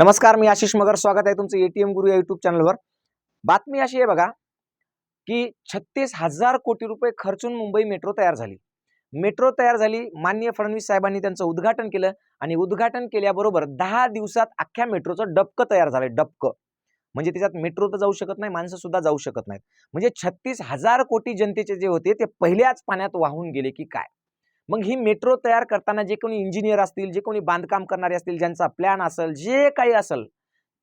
नमस्कार मी आशिष मगर. स्वागत आहे तुमचं एटीएम गुरु या युट्यूब चॅनलवर बातमी अशी आहे बघा की छत्तीस हजार कोटी रुपये खर्चून मुंबई मेट्रो तयार झाली. मेट्रो तयार झाली माननीय फडणवीस साहेबांनी त्यांचं उद्घाटन केलं आणि उद्घाटन केल्याबरोबर दहा दिवसात अख्ख्या मेट्रोचं डबकं तयार झालंय डबकं. म्हणजे त्याच्यात मेट्रो तर जाऊ शकत नाही माणसं सुद्धा जाऊ शकत नाहीत. म्हणजे छत्तीस हजार कोटी जनतेचे जे होते ते पहिल्याच पाण्यात वाहून गेले की काय? मग ही मेट्रो तयार करताना जे कोणी इंजिनियर असतील जे कोणी बांधकाम करणारे असतील ज्यांचा प्लॅन असेल जे काही असेल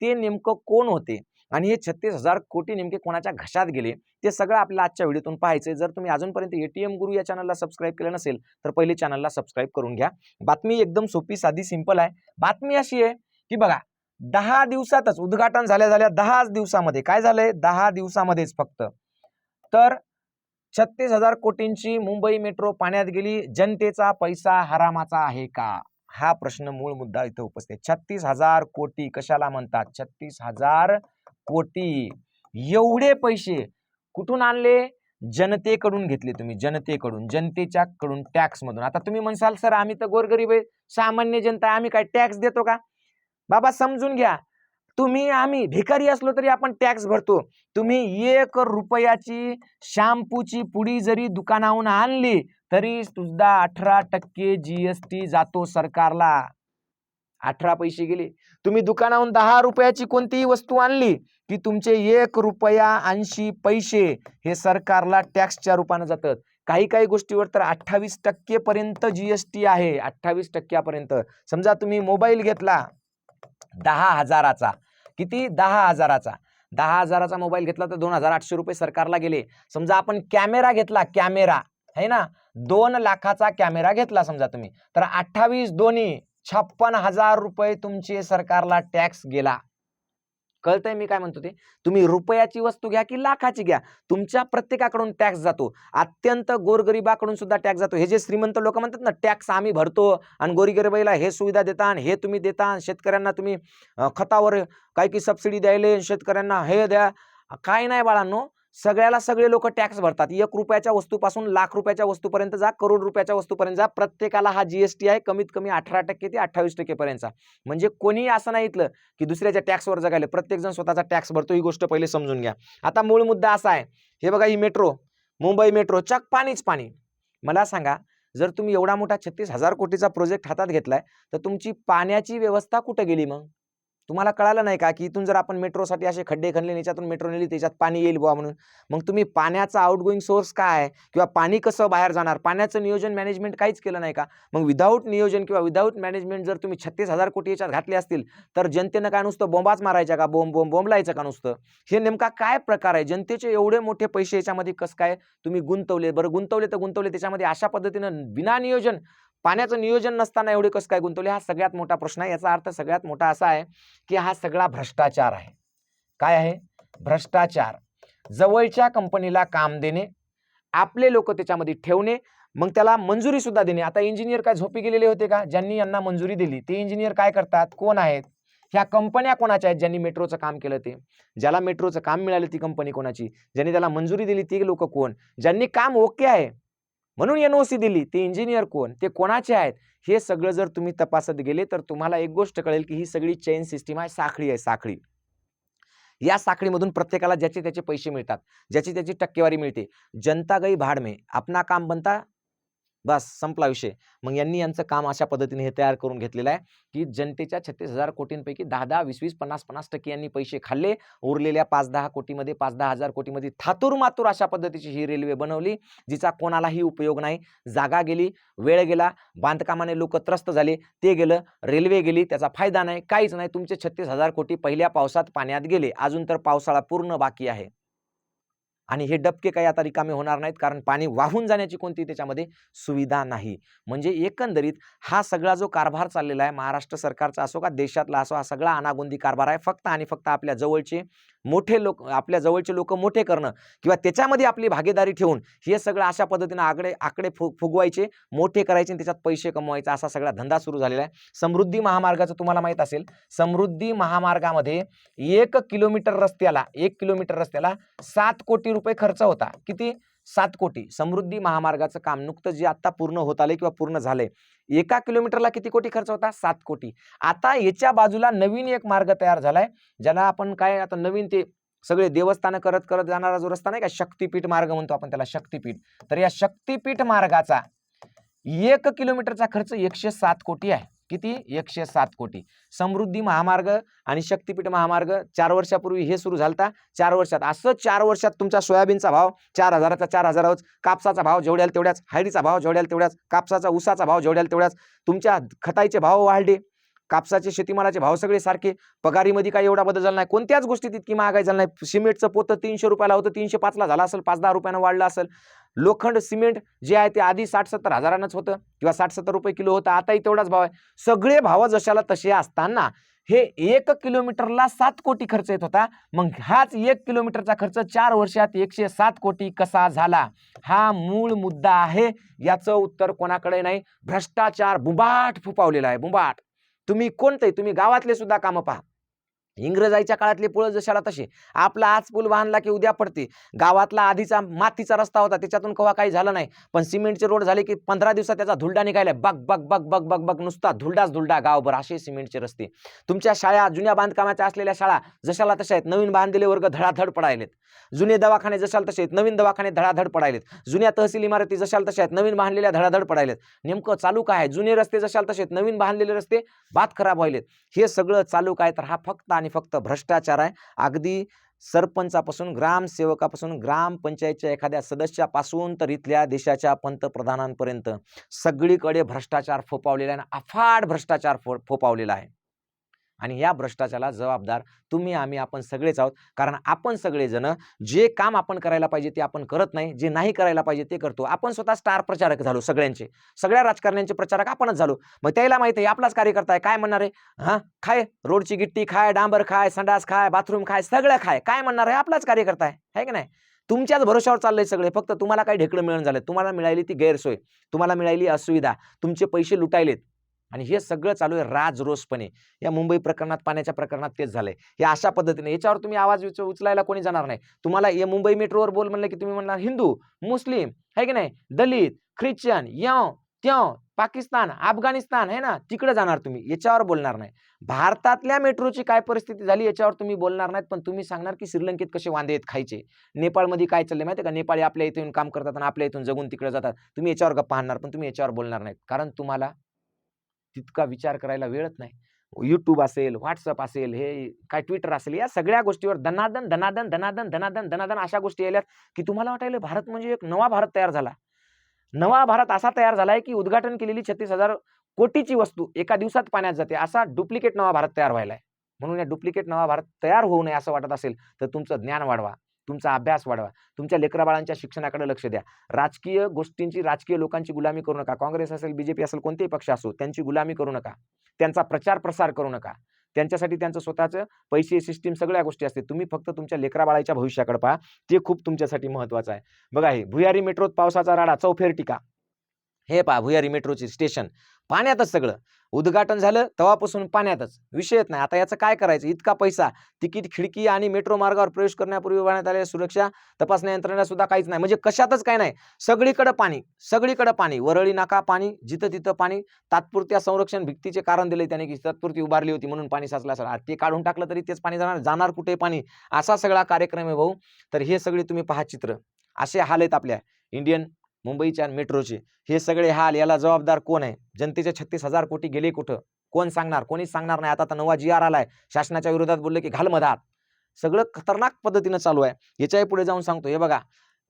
ते नेमकं कोण होते? आणि हे छत्तीस हजार कोटी नेमके कोणाच्या घशात गेले? ते सगळं आपल्याला आजच्या व्हिडिओतून पाहायचं जर तुम्ही अजूनपर्यंत एटीएम गुरु या चॅनलला सबस्क्राईब केलं नसेल तर पहिले चॅनलला सबस्क्राईब करून घ्या. बातमी एकदम सोपी साधी सिंपल आहे. बातमी अशी आहे की बघा दहा दिवसातच उद्घाटन झाल्या झाल्या दहाच दिवसामध्ये. काय झालंय? दहा दिवसामध्येच फक्त. तर छत्तीस हजार कोटींची मुंबई मेट्रो पाण्यात गेली. जनतेचा पैसा हरामाचा आहे का? हा प्रश्न मूळ मुद्दा इथं उपस्थित. आहे. छत्तीस हजार कोटी कशाला म्हणतात? छत्तीस हजार कोटी एवढे पैसे कुठून आणले? जनतेकडून घेतले तुम्ही. जनतेकडून जनतेच्या कडून टॅक्स मधून आता तुम्ही म्हणसाल सर आम्ही तर गोरगरीब आहे. सामान्य जनता आहे, आम्ही काय टॅक्स देतो का? बाबा समजून घ्या. तुम्ही आम्ही भिकारी असलो तरी आपण टॅक्स भरतो. तुम्ही एक रुपयाची शॅम्पूची पुडी जरी दुकानाहून आणली तरी सुद्धा अठरा टक्के जीएसटी जातो सरकारला. अठरा पैसे गेले. तुम्ही दुकानाहून दहा रुपयाची कोणतीही वस्तू आणली की तुमचे एक रुपया ऐंशी पैसे हे सरकारला टॅक्सच्या रूपानं जातात काही काही गोष्टीवर तर अठ्ठावीस टक्केपर्यंत जी एस जीएसटी आहे. अठ्ठावीस टक्क्यापर्यंत. समजा तुम्ही मोबाईल घेतला दहा हजाराचा. किती? दहा हजाराचा. दहा हजाराचा मोबाईल घेतला तर दोन हजार आठशे रुपये सरकारला गेले. समजा आपण कॅमेरा घेतला कॅमेरा. है ना? दोन लाखाचा कॅमेरा घेतला समजा तुम्ही. तर अठ्ठावीस दोन्ही छप्पन हजार रुपये तुमचे सरकारला टॅक्स गेला. कळतंय मी काय म्हणतो ते? तुम्ही रुपयाची वस्तू घ्या की लाखाची घ्या. तुमच्या प्रत्येकाकडून टॅक्स जातो. अत्यंत गोरगरिबाकडून सुद्धा टॅक्स जातो. हे जे श्रीमंत लोक म्हणतात ना टॅक्स आम्ही भरतो आणि गोरगरिबाईला हे सुविधा देता आणि हे तुम्ही देता आणि शेतकऱ्यांना तुम्ही खतावर काही की सबसिडी द्यायले शेतकऱ्यांना हे द्या. काय नाही बाळांनो सगळ्याला सगळे लोक टॅक्स भरतात. एक रुपयाच्या वस्तूपासून लाख रुपयाच्या वस्तूपर्यंत जा करोड रुपयाच्या वस्तूपर्यंत जा. प्रत्येकाला हा जीएसटी आहे कमीत कमी अठरा टक्के ते अठ्ठावीस टक्केपर्यंतचा. म्हणजे कोणी असं नाही इथलं की दुसऱ्याच्या टॅक्सवर जगायला. प्रत्येकजण स्वतःचा टॅक्स भरतो. ही गोष्ट पहिले समजून घ्या. आता मूळ मुद्दा असा आहे. हे बघा ही मेट्रो मुंबई मेट्रो चक पाणीच पाणी. मला सांगा जर तुम्ही एवढा मोठा छत्तीस हजार कोटीचा प्रोजेक्ट हातात घेतलाय तर तुमची पाण्याची व्यवस्था कुठं गेली मग? तुम्हाला कळालं नाही का की इथून जर आपण मेट्रोसाठी असे खड्डे खणले याच्यातून मेट्रो नेली त्याच्यात पाणी येईल बुवा म्हणून? मग तुम्ही पाण्याचा आउटगोईंग सोर्स काय? आहे किंवा पाणी कसं बाहेर जाणार? पाण्याचं नियोजन मॅनेजमेंट काहीच केलं नाही का? मग विदाऊट नियोजन किंवा विदाऊट मॅनेजमेंट जर तुम्ही छत्तीस हजार कोटी याच्यात घातले असतील तर जनतेनं काय नुसतं बोंबाच मारायच्या का? बोंब बोंब बोंबलायचं का नुसतं? हे नेमका काय प्रकार आहे? जनतेचे एवढे मोठे पैसे याच्यामध्ये कसं काय तुम्ही गुंतवले? बरं गुंतवले तर गुंतवले त्याच्यामध्ये अशा पद्धतीनं बिना नियोजन पाण्याचं नियोजन नसताना एवढे कसं काय गुंतवले? हा सगळ्यात मोठा प्रश्न आहे. याचा अर्थ सगळ्यात मोठा असा आहे की हा सगळा भ्रष्टाचार आहे. काय आहे? भ्रष्टाचार. जवळच्या कंपनीला काम देणे आपले लोक त्याच्यामध्ये ठेवणे मग त्याला मंजुरी सुद्धा देणे. आता इंजिनियर काय झोपी गेलेले होते का? ज्यांनी यांना मंजुरी दिली. ते इंजिनियर काय करतात? कोण आहेत? ह्या कंपन्या कोणाच्या आहेत ज्यांनी मेट्रोचं काम केलं ते? ज्याला मेट्रोचं काम मिळालं ती कंपनी कोणाची? ज्यांनी त्याला मंजुरी दिली ती लोक कोण? ज्यांनी काम ओके आहे. म्हणून एन ओ सी दिली. ते इंजिनियर कोण? ते कोणाचे आहेत? हे सगळं जर तुम्ही तपासत गेले तर तुम्हाला एक गोष्ट कळेल की ही सगळी चेन सिस्टीम आहे साखळी आहे साखळी. या साखळीमधून प्रत्येकाला ज्याचे त्याचे पैसे मिळतात ज्याची त्याची टक्केवारी मिळते. जनता गई भाड में. अपना काम बनता बस संपला विषय. मग यांनी यांचं काम अशा पद्धतीने हे तयार करून घेतलेलं आहे की जनतेच्या छत्तीस हजार कोटींपैकी दहा दहा वीस वीस पन्नास पन्नास टक्के यांनी पैसे खाल्ले. उरलेल्या पाच दहा कोटीमध्ये पाच दहा हजार कोटीमध्ये थातूर मातूर अशा पद्धतीची ही रेल्वे बनवली जिचा कोणालाही उपयोग नाही. जागा गेली वेळ गेला बांधकामाने लोक त्रस्त झाले ते गेलं रेल्वे गेली त्याचा फायदा नाही काहीच नाही. तुमचे छत्तीस हजार कोटी पहिल्या पावसात पाण्यात गेले. अजून तर पावसाळा पूर्ण बाकी आहे. आणि हे डबके काही आता रिकामे होणार नाहीत कारण पाणी वाहून जाण्याची कोणती त्याच्यामध्ये सुविधा नाही. म्हणजे एकंदरीत हा सगळा जो कारभार चाललेला आहे महाराष्ट्र सरकारचा असो का देशातला असो हा सगळा अनागोंदी कारभार आहे. फक्त आणि फक्त आपल्या जवळचे मोठे लोक आपल्या जवळचे लोक मोठे करणं किंवा त्याच्यामध्ये आपली भागीदारी ठेवून हे सगळं अशा पद्धतीनं आकडे आकडे फु फुगवायचे मोठे करायचे आणि त्याच्यात पैसे कमवायचा असा सगळा धंदा सुरू झालेला आहे. समृद्धी महामार्गाचं तुम्हाला माहीत असेल समृद्धी महामार्गामध्ये एक किलोमीटर रस्त्याला एक किलोमीटर रस्त्याला सात कोटी रुपये खर्च होता. किती? सात कोटी. समृद्धी महामार्गाचं काम नुकतं जे आता पूर्ण होत आले किंवा पूर्ण झाले एका किलोमीटरला किती कोटी खर्च होता? सात कोटी. आता याच्या बाजूला नवीन एक मार्ग तयार झालाय ज्याला आपण काय आता नवीन ते सगळे देवस्थानं करत करत जाणारा जो रस्ता नाही का शक्तीपीठ मार्ग म्हणतो आपण त्याला शक्तीपीठ. तर या शक्तीपीठ मार्गाचा एक किलोमीटरचा खर्च एकशे सात कोटी आहे. किती? एकशे सात कोटी. समृद्धी महामार्ग आणि शक्तीपीठ महामार्ग चार वर्षापूर्वी हे सुरू झालता. चार वर्षात. असं चार वर्षात तुमचा सोयाबीनचा भाव चार हजाराचा चार हजारावर कापसाचा भाव जेवढ्याल तेवढ्याच हायडीचा भाव जेवढ्याल तेवढ्याच कापसाचा उसाचा भाव जेवढ्याल तेवढ्याच तुमच्या खताईचे भाव वाढले. कापसाचे शेतीमालाचे भाव सगळे सारखे पगारीमध्ये काही एवढा बदल झाला नाही. कोणत्याच गोष्टीत इतकी महागाई झाली नाही. सिमेंटचं पोतं तीनशे रुपयाला होतं तीनशे पाचला झाला असेल पाच दहा रुपयानं वाढलं असेल. लोखंड सिमेंट जे आहे ते आधी साठ सत्तर हजारानंच होतं किंवा साठ सत्तर रुपये किलो होतं आताही तेवढाच भाव आहे. सगळे भाव जशाला तसे असताना हे एक किलोमीटरला सात कोटी खर्च येत होता. मग हाच एक किलोमीटरचा खर्च चार वर्षात एकशे सात कोटी कसा झाला? हा मूळ मुद्दा आहे. याचं उत्तर कोणाकडे नाही. भ्रष्टाचार बुबाट फुपावलेला आहे. बुबाट. तुम्ही कोणतंही तुम्ही गावातले सुद्धा कामं पहा. इंग्रजाईच्या काळातले पुळ जशाला तसे आपला आज पूल बांधला की उद्या पडते. गावातला आधीचा मातीचा रस्ता होता त्याच्यातून कवा काही झालं नाही. पण सिमेंटचे रोड झाले की पंधरा दिवसात त्याचा धुलडा निघायला. बग बग बग बग बग बग नुसता धुलडाच धुलडा गावभर असे सिमेंटचे रस्ते. तुमच्या शाळा जुन्या बांधकामाच्या असलेल्या शाळा जशाला तशा आहेत नवीन बांधलेले वर्ग धडाधड पडायलेत. जुने दवाखाने जशाला तसे आहेत नवीन दवाखाने धडाधड पडायलेत. जुन्या तहसील इमारती जशाला तशा आहेत नवीन बांधलेल्या धडाधड पडायलेत. नेमकं चालू काय आहे? जुने रस्ते जशाला तसे आहेत नवीन बांधलेले रस्ते बात खराब व्हायलेत. हे सगळं चालू काय? तर हा फक्त आणि आणि फक्त भ्रष्टाचार आहे. अगदी सरपंचापासून ग्रामसेवकापासून ग्रामपंचायतच्या एखाद्या सदस्यापासून तर इथल्या देशाच्या पंतप्रधानांपर्यंत सगळीकडे भ्रष्टाचार फोपावलेला आहे आणि अफाट भ्रष्टाचार फो फोपावलेला आहे. आणि या भ्रष्टाचाराला जबाबदार तुम्ही आम्ही आपण सगळेच आहोत. कारण आपण सगळेजण जे काम आपण करायला पाहिजे ते आपण करत नाही. जे नाही करायला पाहिजे ते करतो. आपण स्वतः स्टार प्रचारक झालो सगळ्यांचे. सगळ्या राजकारण्यांचे प्रचारक आपणच झालो. मग त्याला माहिती आहे आपलाच कार्यकर्ता आहे. काय म्हणणार आहे? हां? खाय रोडची गिट्टी खाय डांबर खाय संडास खाय बाथरूम खाय सगळं खाय. काय म्हणणार आहे? आपलाच कार्यकर्ता आहे. है की नाही? तुमच्याच भरोशावर चाललंय सगळे. फक्त तुम्हाला काही ढेकळं मिळून झालं. तुम्हाला मिळाली ती गैरसोय. तुम्हाला मिळाली असुविधा. तुमचे पैसे लुटायलेत. आणि हे सगळं चालू आहे राजरोसपणे. या मुंबई प्रकरणात पाण्याच्या प्रकरणात तेच झालंय. हे अशा पद्धतीने याच्यावर तुम्ही आवाज उचलायला कोणी जाणार नाही. तुम्हाला या मुंबई मेट्रोवर बोल म्हणलं की तुम्ही म्हणणार हिंदू मुस्लिम है की नाही? दलित ख्रिश्चन यव त्यव पाकिस्तान अफगाणिस्तान है ना? तिकडे जाणार तुम्ही याच्यावर बोलणार नाही. भारतातल्या मेट्रोची काय परिस्थिती झाली याच्यावर तुम्ही बोलणार नाहीत पण तुम्ही सांगणार की श्रीलंकेत कसे वांदे आहेत खायचे. नेपाळमध्ये काय चाललंय माहिती आहे का? नेपाळी आपल्या इथून काम करतात आणि आपल्या इथून जगून तिकडे जातात. तुम्ही याच्यावर गप्पा आणणार पण तुम्ही याच्यावर बोलणार नाहीत. कारण तुम्हाला तितका विचार करायला वेळच नाही. युट्यूब असेल व्हॉट्सअप असेल हे काय ट्विटर असेल या सगळ्या गोष्टीवर दनादन दनादन दनादन धनादन दनादन अशा गोष्टी आल्यात की तुम्हाला वाटायला भारत म्हणजे एक नवा भारत तयार झाला. नवा भारत असा तयार झालाय की उद्घाटन केलेली छत्तीस हजार कोटीची वस्तू एका दिवसात पाण्यात जाते असा डुप्लिकेट नवा भारत तयार व्हायलाय. म्हणून या डुप्लिकेट नवा भारत तयार होऊ नये असं वाटत असेल तर तुमचं ज्ञान वाढवा. तुमचा अभ्यास वाढवा. तुमच्या लेकराबाळांच्या शिक्षणाकडे लक्ष द्या. राजकीय गोष्टींची राजकीय लोकांची गुलामी करू नका. काँग्रेस असेल बीजेपी असेल कोणतेही पक्ष असो त्यांची गुलामी करू नका. त्यांचा प्रचार प्रसार करू नका. त्यांच्यासाठी त्यांचं स्वतःचं पैसे सिस्टीम सगळ्या गोष्टी असते तुम्ही फक्त तुमच्या लेकराबाळाच्या भविष्याकडे पहा. ते खूप तुमच्यासाठी महत्त्वाचं आहे. बघा हे भुयारी मेट्रोत पावसाचा राडा चौफेर टीका. हे पहा भुयारी मेट्रोचे स्टेशन. पाण्यातच सगळं. उद्घाटन झालं तेव्हापासून पाण्यातच. विषयच नाही. आता याचं काय करायचं? इतका पैसा. तिकीट खिडकी आणि मेट्रो मार्गावर प्रवेश करण्यापूर्वी उभारण्यात आलेल्या सुरक्षा तपासण्या यंत्रणा सुद्धा काहीच नाही. म्हणजे कशातच काय नाही. सगळीकडे पाणी. सगळीकडे पाणी. वरळी नाका पाणी जिथं तिथं पाणी. तात्पुरत्या संरक्षण भित्तीचे कारण दिले त्याने की तात्पुरती उभारली होती म्हणून पाणी साचलं असेल ते काढून टाकलं तरी तेच पाणी जाणार. जाणार कुठे पाणी. असा सगळा कार्यक्रम आहे भाऊ. तर हे सगळे तुम्ही पहा चित्र. असे हाल आहेत आपल्या. इंडियन मुंबईच्या आणि मेट्रोचे. हे सगळे हाल याला जबाबदार कोण आहे? जनतेचे छत्तीस हजार कोटी गेले कुठं? कोण सांगणार? कोणीच सांगणार नाही. आता तर नवा जी आर आलाय. शासनाच्या विरोधात बोलले की घाल मधात सगळं खतरनाक पद्धतीनं चालू आहे. याच्याही पुढे जाऊन सांगतो हे बघा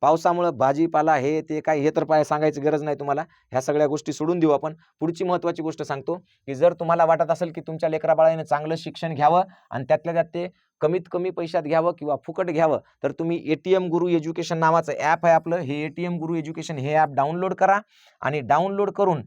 पावसामुळं भाजीपाला हे ते काय हे तर पाय सांगायची गरज नाही तुम्हाला. ह्या सगळ्या गोष्टी सोडून देऊ आपण. पुढची महत्त्वाची गोष्ट सांगतो की जर तुम्हाला वाटत असेल की तुमच्या लेकराबाळाने चांगलं शिक्षण घ्यावं आणि त्यातल्या त्यात ते कमीत कमी पैशात घ्यावं किंवा फुकट घ्यावं तर तुम्ही A T M Guru education नावाचं ॲप आहे आपलं. हे A T M Guru education हे ॲप डाउनलोड करा आणि डाउनलोड करून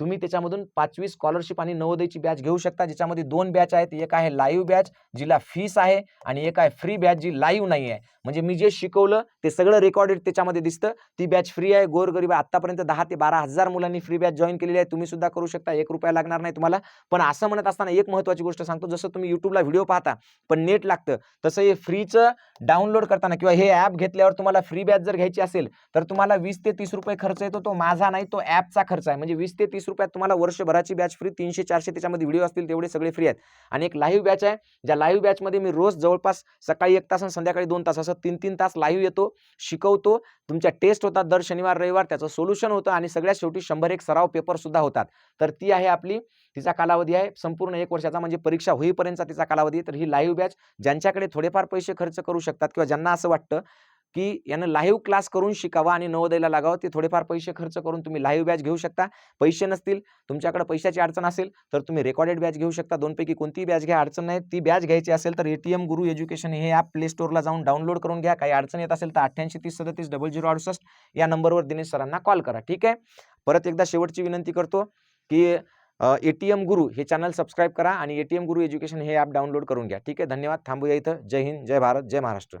तुम्ही त्याच्यामधून पाचवी स्कॉलरशिप आणि नवोदयची बॅच घेऊ शकता. ज्याच्यामध्ये दोन बॅच आहेत. एक आहे लाईव्ह बॅच जिला फीस आहे आणि एक आहे फ्री बॅच जी लाईव्ह नाही आहे. म्हणजे मी जे शिकवलं ते सगळं रेकॉर्डेड त्याच्यामध्ये दिसतं. ती बॅच फ्री आहे. गोरगरीब आतापर्यंत दहा ते बारा हजार मुलांनी फ्री बॅच जॉईन केलेली आहे. तुम्ही सुद्धा करू शकता. एक रुपया लागणार नाही तुम्हाला. पण असं म्हणत असताना एक महत्त्वाची गोष्ट सांगतो. जसं तुम्ही युट्यूबला व्हिडिओ पाहता पण नेट लागतं तसं हे फ्रीचं डाउनलोड करताना किंवा हे ॲप घेतल्यावर तुम्हाला फ्री बॅच जर घ्यायची असेल तर तुम्हाला वीस ते तीस रुपये खर्च येतो. तो माझा नाही तो ॲपचा खर्च आहे. म्हणजे वीस ते तीस रुपयात तुम्हाला वर्षभराची बॅच फ्री तीनशे चारशे त्याच्यामध्ये व्हिडिओ असतील तेवढे सगळे फ्री आहेत. आणि एक लाईव्ह बॅच आहे ज्या लाईव्ह बॅचमध्ये मी रोज जवळपास सकाळी एक तास आणि संध्याकाळी दोन तास असं तीन तीन तास लाईव्ह येतो शिकवतो. तुमच्या टेस्ट होतात दर शनिवार रविवार त्याचं सोल्युशन होतं आणि सगळ्यात शेवटी शंभर एक सराव पेपर सुद्धा होतात. तर ती आहे आपली तिचा कालावधी आहे संपूर्ण एक वर्षाचा म्हणजे परीक्षा होईपर्यंतचा तिचा कालावधी तर ही लाईव्ह बॅच ज्यांच्याकडे थोडेफार पैसे खर्च करू शकतात किंवा ज्यांना असं वाटतं की यानं लाईव्ह क्लास करून शिकावा आणि नवोदयला लागावं. ते थोडेफार पैसे खर्च करून तुम्ही लाईव्ह बॅच घेऊ शकता. पैसे नसतील तुमच्याकडे पैशाची अडचण असेल तर तुम्ही रेकॉर्डेड बॅच घेऊ शकता. दोनपैकी कोणतीही बॅच घ्या अडचण नाही. ती बॅच घ्यायची असेल तर एटीएम गुरु एज्युकेशन हे ॲप प्ले स्टोरला जाऊन डाउनलोड करून घ्या. काही अडचण येत असेल तर अठ्ठ्याऐंशी तीस सदतीस डबल झिरो अडुसष्ट या नंबरवर दिनेश सरांना कॉल करा. ठीक आहे? परत एकदा शेवटची विनंती करतो की ए टी एम गुरु हे चॅनल सबस्क्राईब करा आणि A T M Guru education हे ॲप डाउनलोड करून घ्या. ठीक आहे? धन्यवाद. थांबूया इथं. जय हिंद जय भारत जय महाराष्ट्र.